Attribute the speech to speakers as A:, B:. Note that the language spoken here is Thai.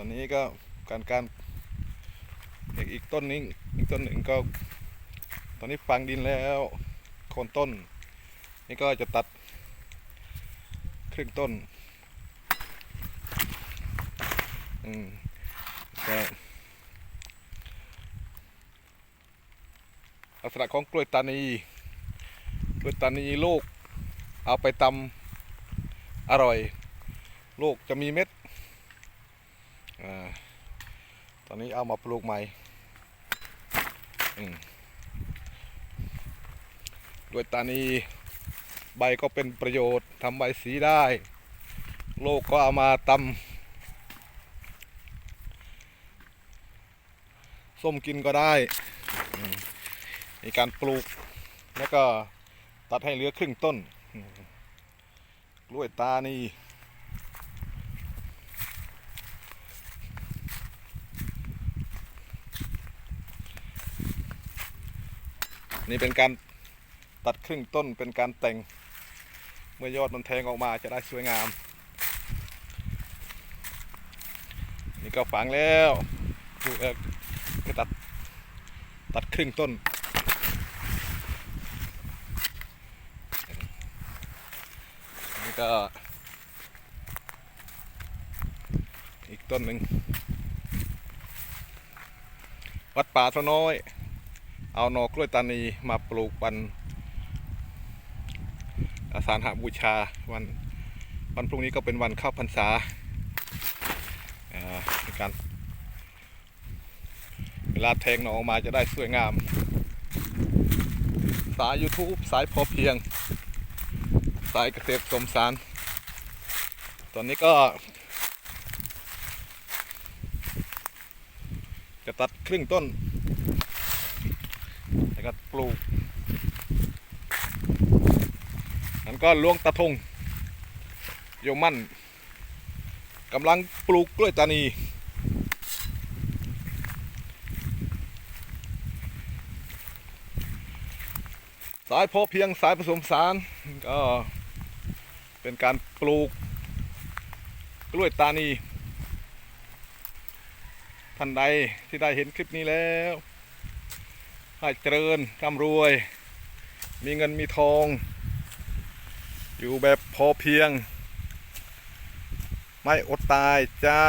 A: ตอนนี้ก็การการอีกอีกต้นนึงอีกต้นหนึ่งก็ ตอนนี้ฝังดินแล้วโคนต้น นี่ก็จะตัดครึ่งต้นอืมก็ลักษณะของกล้วยตานีกล้วยตานีลูกเอาไปตำอร่อย ลูกจะมีเม็ด ตอนนี้เอามาปลูกใหม่อืมกล้วยตานีใบก็เป็นประโยชน์ทำใบสีได้ โลกก็เอามาตำส้มกินก็ได้มีการปลูกแล้วก็ตัดให้เหลือครึ่งต้น กล้วยตานี นี่เป็นการตัดครึ่งต้นเป็นการแต่ง เมื่อยอดมันแทงออกมาจะได้สวยงาม นี่ก็ฝังแล้วดูเออก็ตัดตัดครึ่งต้น นี่ก็ อีกต้นหนึ่งวัดป่าสน้อย เอาหนอกล้วยตานีมาปลูกวันอาสาฬหาบูชาวันวันพรุ่งนี้ก็เป็นวันเข้าพรรษาอ่าในการเวลาแทงหนอออกมาจะได้สวยงาม สาย YouTube สายพอเพียง สายเกษตรสมสาร ตอนนี้ก็ จะตัดครึ่งต้น แล้วก็ปลูกนั้นก็ลวงตะทงโยมมั่นกำลังปลูกกล้วยตานีสายพอเพียงสายผสมสารก็เป็นการปลูกกล้วยตานีท่านใดที่ได้เห็นคลิปนี้แล้ว ให้เจริญร่ำรวย มีเงินมีทอง อยู่แบบพอเพียง ไม่อดตายจ้า